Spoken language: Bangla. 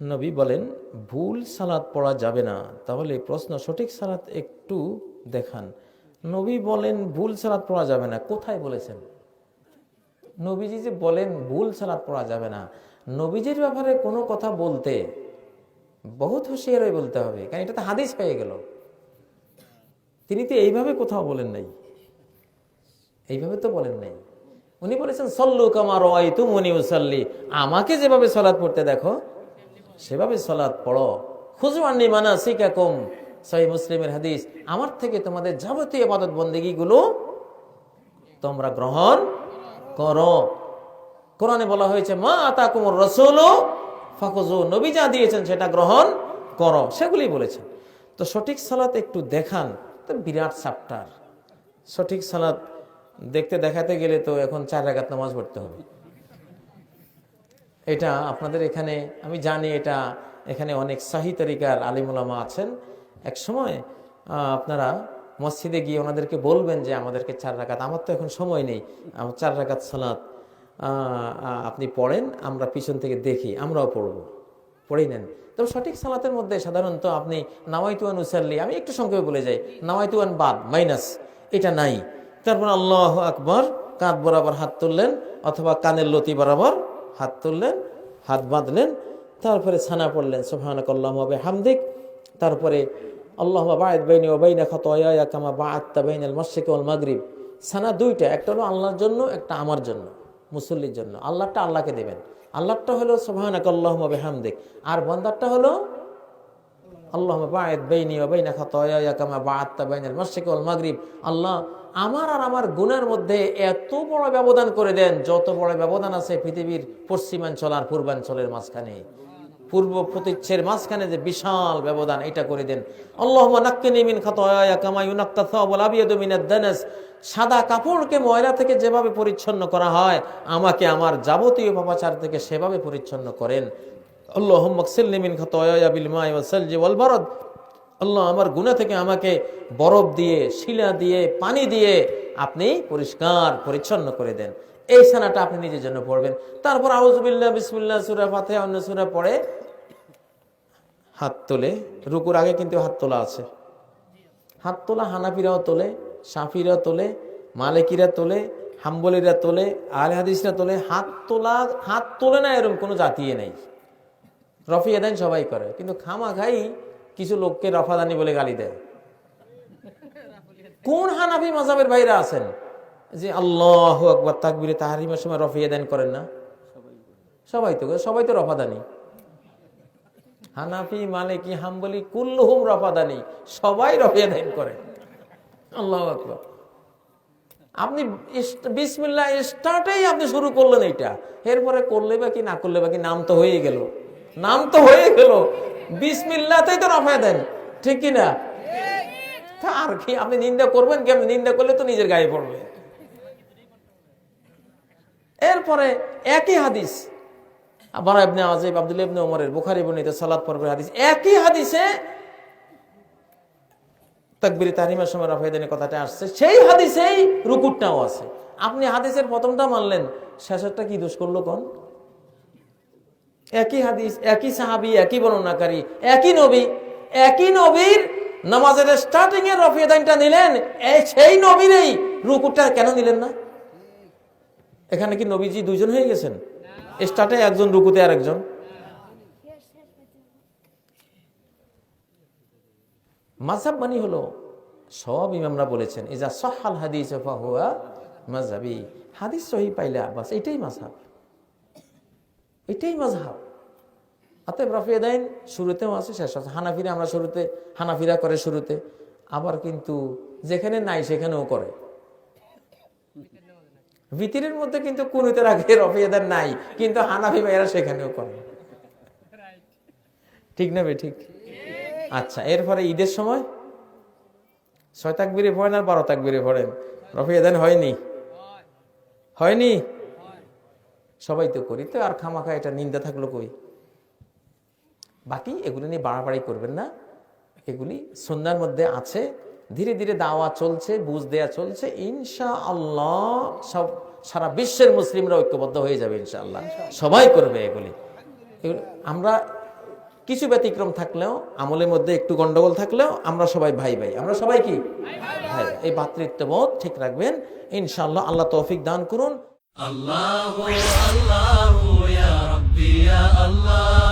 নবী বলেন, ভুল সালাত পড়া যাবে না। তাহলে প্রশ্ন, সঠিক সালাত একটু দেখান। নবী বলেন, ভুল সালাত পড়া যাবে না। কোথায় বলেছেন? নবীজি যে বলেন, ভুল সালাত পড়া যাবে না। নবীজির ব্যাপারে কোনো কথা বলতে বহুত হুঁশিয়ারই বলতে হবে, কারণ এটা তো হাদিস পেয়ে গেল। তিনি তো এইভাবে কোথাও বলেন নাই। এইভাবে তো বলেন নাই। উনি বলেছেন, সল্লু কামার তু মনি উসাল্লি। আমাকে যেভাবে সলাদ পড়তে দেখো, সেভাবে সলাদ পড়ো। খুজওয়ান্নি মানা সিকাকুম সহি মুসলিমের হাদিস, আমার থেকে তোমাদের যাবতীয় ইবাদত বন্দেগীগুলো তোমরা গ্রহণ করো। কোরআনে বলা হয়েছে, মা আতাকুমুর রসুলু ফাকুজু নবী যা দিয়েছেন সেটা গ্রহণ করো সেগুলি বলেছেন। তো সঠিক সালাত একটু দেখান তো বিরাট চাপ্টার। সঠিক সালাত দেখতে দেখাতে গেলে তো এখন চার রাগাত নামাজ পড়তে হবে। এটা আপনাদের এখানে, আমি জানি এটা এখানে অনেক সাহি তরিকার আলিমুলামা আছেন। এক সময় আপনারা মসজিদে গিয়ে ওনাদেরকে বলবেন যে আমাদেরকে চার রাকাত, আমার তো এখন সময় নেই, আমার চার রাকাত সালাত আপনি পড়েন, আমরা পিছন থেকে দেখি, আমরাও পড়ব। পড়েই নেন। তবে সঠিক সালাতের মধ্যে সাধারণত আপনি নাওয়াইতুয়ান উসাল্লি আমি একটু সংক্ষেপে বলে যাই, নাওয়াইতুয়ান বাদ, মাইনাস, এটা নাই। তারপর আল্লাহ আকবর, কাঁধ বরাবর হাত তুললেন, অথবা কানের লতি বরাবর হাত তুললেন, হাত বাঁধলেন, তারপরে ছানা পড়লেন সোহানক আল্লাহ হামদিক তারপরে আল্লাহ বায়দ বাইনি ও বাইনা খত কামা বা আত্মা বাইন আল মশিক মাগরিব। ছানা দুইটা, একটা হলো আল্লাহর জন্য, একটা আমার জন্য, মুসল্লির জন্য। আল্লাহটা আল্লাহকে দেবেন। আল্লাহটা হলো সোহানক আল্লাহ হামদিক আর বন্দারটা হলো আল্লাহ বায়দ বাইনি বাইনা কামা বা আত্মা বাইন আল ওল মাগরিব। আল্লাহ আমার আর আমার গুণের মধ্যে এত বড় ব্যবধান করে দেন, যত বড় ব্যবধান আছে পৃথিবীর পশ্চিমাঞ্চল আর পূর্বাঞ্চলের মাঝখানে। পূর্ব প্রতীচ্ছের মাঝখানে যে বিশাল ব্যবধান, এটা করে দেন। সাদা কাপড়কে ময়লা থেকে যেভাবে পরিচ্ছন্ন করা হয়, আমাকে আমার যাবতীয় পাপাচার থেকে সেভাবে পরিচ্ছন্ন করেন। আল্লাহ মকসিলিমিন খাতাবিল মাই ওয়াসালজি ওয়াল বারদ। আল্লাহ আমার গুণা থেকে আমাকে বরফ দিয়ে, শিলা দিয়ে, পানি দিয়ে আপনি পরিষ্কার, পরিচ্ছন্ন করে দেন। এই সানাটা আপনি নিজের জন্য পড়বেন। তারপর আউজবিল্লা বিসমিল্লা সুরা ফাতে অন্য সুরা পড়ে হাত তোলে। রুকুর আগে কিন্তু হাত তোলা আছে। হাত তোলা হানাফিরাও তোলে সাফিরাও তোলে, মালিকিরা তোলে, হাম্বলিরা তোলে আলে হাদিসরা তোলে। হাত তোলা, হাত তোলে না এরকম কোনো জাতিয়ে নেই। রফিয়া দেন, সবাই করে। কিন্তু খামা খাই কিছু লোককে রফাদানি বলে গালি দেয়। কোন হানাফি মাজাবের ভাইরা আছেন যে আল্লাহ আকবর তাকবিরে তাহারিমের সময় রফিয়া দেন করেন না? সবাই তো সবাই তো রফাদানি। হানাফি মালিকি হাম্বলি কুল্লুহুম রফাদানি। সবাই রফিয়া দেন করে। আল্লাহ আকবর। আপনি বিসমিল্লাহ স্টার্টেই আপনি শুরু করলেন এইটা। এরপরে করলে বা কি না করলে বা কি নাম তো হয়ে গেল। নাম তো হয়ে গেল। বিসমিল্লাতেই তো রফা দেন। ঠিক কি না? তা আর কি, আপনি নিন্দা করবেন কি? আপনি নিন্দা করলে তো নিজের গায়ে পড়বে। এরপরে একই হাদিস। আবার আপনি আজিব আব্দুল ইবনে ওমরের বুখারী বর্ণিত সালাত পর্বের হাদিস। একই হাদিসে তাকবির তারিমার সময় রাফায়দানের কথাটা আসছে। সেই হাদিসেই রুকুরটাও আছে। আপনি হাদিসের প্রথমটা মানলেন, শেষেরটা কি দোষ করল কোন? একই হাদিস একই সাহাবি একই বর্ণনাকারী একই নবী একই নবীর নামাজের স্টার্টিং এর রফিয়াদানটা নিলেন এই সেই নবীরই রুকুরটা কেন নিলেন না? এখানে কি নবীজি দুইজন হয়ে গেছেন? স্টার্টে একজন রুকুতে আর একজন মাঝাব মানে হলো সব ইমামরা বলেছেন ইজা সহাল হাদিস ফাহুয়া মাঝাবি হাদিস সহি পাইলা বাস এটাই মাঝহাব এটাই মাঝহাব অতএব রফিয়াদাইন শুরুতেও আছে, শেষ আছে। হানাফিরা আমরা শুরুতে, হানাফিরা করে শুরুতে। আবার কিন্তু যেখানে নাই সেখানেও করে। ভিতরের মধ্যে কিন্তু কুনুতের আগে রফিয়াদার নাই, কিন্তু হানাফি ভাইয়েরা সেখানেও করে। ঠিক না বে ঠিক? আচ্ছা এরপরে ঈদের সময়? ছয় তাক তাকবিরে পড়েন আর বারো তাকবিরে পড়েন। রফিয়াদান হয়নি? হয়নি? সবাই তো করি। তো আর খামাখা এটা নিন্দা থাকল কই? বাকি এগুলি নিয়ে বাড়াবাড়ি করবেন না। এগুলি সন্ধ্যার মধ্যে আছে। ধীরে ধীরে দাওয়া চলছে বুঝ দেয়া চলছে। ইনশা আল্লাহ সব সারা বিশ্বের মুসলিমরা ঐক্যবদ্ধ হয়ে যাবে ইনশাআল্লাহ। সবাই করবে এগুলি। আমরা কিছু ব্যতিক্রম থাকলেও আমলের মধ্যে একটু গন্ডগোল থাকলেও আমরা সবাই ভাই ভাই। আমরা সবাই কি? ভাই এই ভাতৃত্ববোধ ঠিক রাখবেন। ইনশাআল্লাহ আল্লাহ তৌফিক দান করুন। আল্লাহ আল্লাহ।